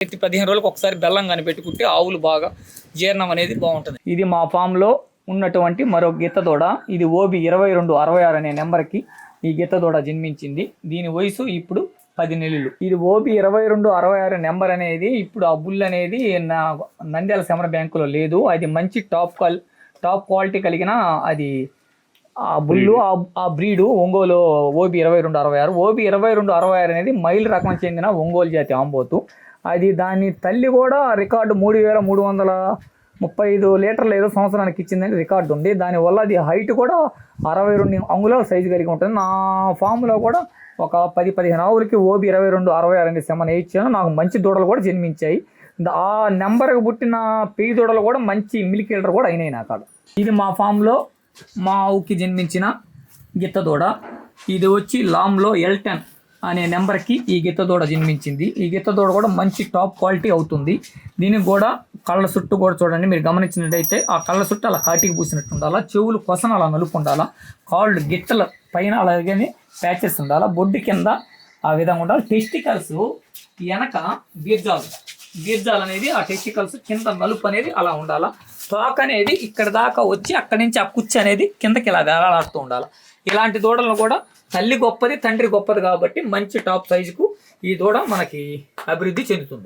ప్రతి పదిహేను రోజులకు ఒకసారి బెల్లం కనిపెట్టుకుంటే ఆవులు బాగా జీర్ణం అనేది బాగుంటుంది. ఇది మా ఫామ్లో ఉన్నటువంటి మరో గిత్త దూడ. ఇది ఓబి ఇరవై రెండు అరవై ఆరు అనే నెంబర్కి ఈ గిత్త దూడ జన్మించింది. దీని వయసు ఇప్పుడు పది నెలలు. ఇది ఓబి ఇరవై రెండు అరవై ఆరు నెంబర్ అనేది ఇప్పుడు ఆ బుల్ అనేది నా నంద్యాల శమర బ్యాంకులో లేదు. అది మంచి టాప్ క్వాల్ టాప్ క్వాలిటీ కలిగిన అది ఆ బుల్లు ఆ- ఆ బ్రీడు ఒంగోలు ఓబి ఇరవై రెండు అరవై ఆరు. ఓబి ఇరవై రెండు అరవై ఆరు అనేది మైల్ రకం చెందిన ఒంగోలు జాతి ఆంబోతు. అది దాని తల్లి కూడా రికార్డు మూడు వేల మూడు వందల ముప్పై ఐదు లీటర్లు ఏదో సంవత్సరానికి ఇచ్చిందని రికార్డు ఉంది. దానివల్ల అది హైట్ కూడా అరవై రెండు అంగుళాల సైజు కలిగి ఉంటుంది. నా ఫామ్లో కూడా ఒక పది పదిహేను ఆవులకి ఓబి ఇరవై రెండు అరవై ఆరు అనే సెమన్ ఇచ్చాను నాకు మంచి దూడలు కూడా జన్మించాయి. ఆ నెంబర్కి పుట్టిన పెయ్యి దూడలు కూడా మంచి మిల్క్ లీటర్ కూడా అయినాయి నా కాదు ఇది మా ఫామ్లో మా ఆవుకి జన్మించిన గిత్త దూడ. ఇది వచ్చి లామ్లో ఎల్ టెన్. అనే నెంబర్కి ఈ గిత్త దూడ జన్మించింది. ఈ గిత్త దూడ కూడా మంచి టాప్ క్వాలిటీ అవుతుంది. దీనికి కూడా కళ్ళ చుట్టూ కూడా చూడండి. మీరు గమనించినట్టయితే ఆ కళ్ళ చుట్టూ అలా కాటికి పూసినట్టు ఉండాలా చెవులు కొసన అలా నలుపు ఉండాలా కాళ్ళు గిట్టల పైన అలాగే ప్యాచెస్ ఉండాలా బొడ్డు కింద ఆ విధంగా ఉండాలి టెస్టికల్స్ వెనక బీర్జాలు బీర్జాలు అనేది ఆ టెస్టికల్స్ కింద నలుపు అనేది అలా ఉండాలా. తోక అనేది ఇక్కడ దాకా వచ్చి అక్కడి నుంచి ఆ కుచ్చి అనేది కిందకి ఇలా వేలాడుతూ ఉండాలి. ఇలాంటి దూడలను కూడా తల్లి గొప్పది తండ్రి గొప్పది కాబట్టి మంచి టాప్ సైజుకు ఈ దూడ మనకి అభివృద్ధి చెందుతుంది.